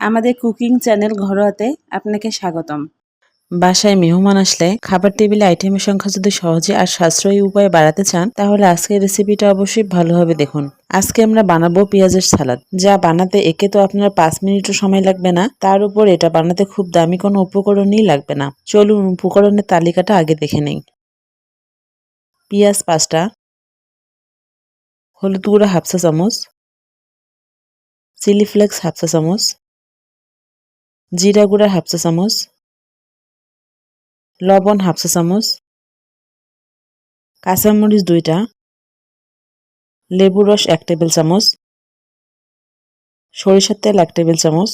আমাদের cooking channel ঘরোয়াতে আপনাকে স্বাগতম। বাসায় মেহমান আসলে খাবার টেবিলে আইটেমের সংখ্যা যদি সহজে আর সাশ্রয়ী উপায়ে বাড়াতে চান, তাহলে আজকের রেসিপিটা অবশ্যই ভালোভাবে দেখুন। আজকে আমরা বানাবো পেঁয়াজের সালাদ। যা বানাতে একে তো আপনার পাঁচ মিনিটও সময় লাগবে না, তার উপর এটা বানাতে খুব দামি কোনো উপকরণই লাগবে না। চলুন উপকরণের তালিকাটা আগে দেখে নেই। পেঁয়াজ পাঁচটা, হলুদ গুঁড়া হাফ চা চামচ, চিলি ফ্লেক্স হাফ চা চামচ জিরা গুঁড়া হাফ চা চামচ, লবণ হাফ চা চামচ, কাঁচামরিচ দুইটা লেবু রস এক টেবিল চামচ, সরিষার তেল এক টেবিল চামচ।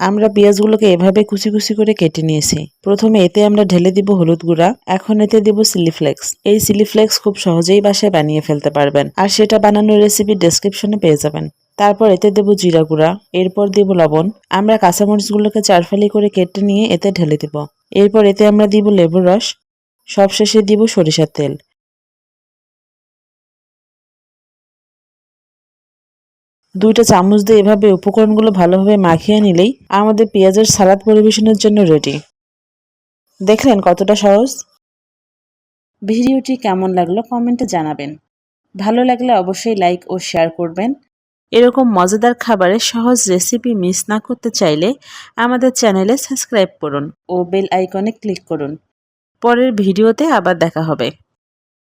আমরা পেঁয়াজগুলোকে এভাবে কুচি কুচি করে কেটে নিয়েছি। প্রথমে এতে আমরা ঢেলে দিব হলুদ গুঁড়া, এখন এতে দিব চিলি ফ্লেক্স। এই চিলি ফ্লেক্স খুব সহজেই বাসায় বানিয়ে ফেলতে পারবেন। আর সেটা বানানোর রেসিপি ডেসক্রিপশনে পেয়ে যাবেন। তারপর এতে দেব জিরা গুঁড়া, এরপর দিব লবণ। আমরা কাঁচামরিচগুলোকে চারফালি করে কেটে নিয়ে এতে ঢেলে দিব। এরপর এতে আমরা দিব লেবুর রস, সবশেষে দিব সরিষার তেল। দুইটা চামচ দিয়ে এভাবে উপকরণগুলো ভালোভাবে মাখিয়ে নিলেই আমাদের পেঁয়াজের সালাদ পরিবেশনের জন্য রেডি। দেখলেন কতটা সহজ? ভিডিওটি কেমন লাগল কমেন্টে জানাবেন। ভালো লাগলে অবশ্যই লাইক ও শেয়ার করবেন। এরকম মজাদার খাবারের সহজ রেসিপি মিস না করতে চাইলে আমাদের চ্যানেলে সাবস্ক্রাইব করুন ও বেল আইকনে ক্লিক করুন। পরের ভিডিওতে আবার দেখা হবে।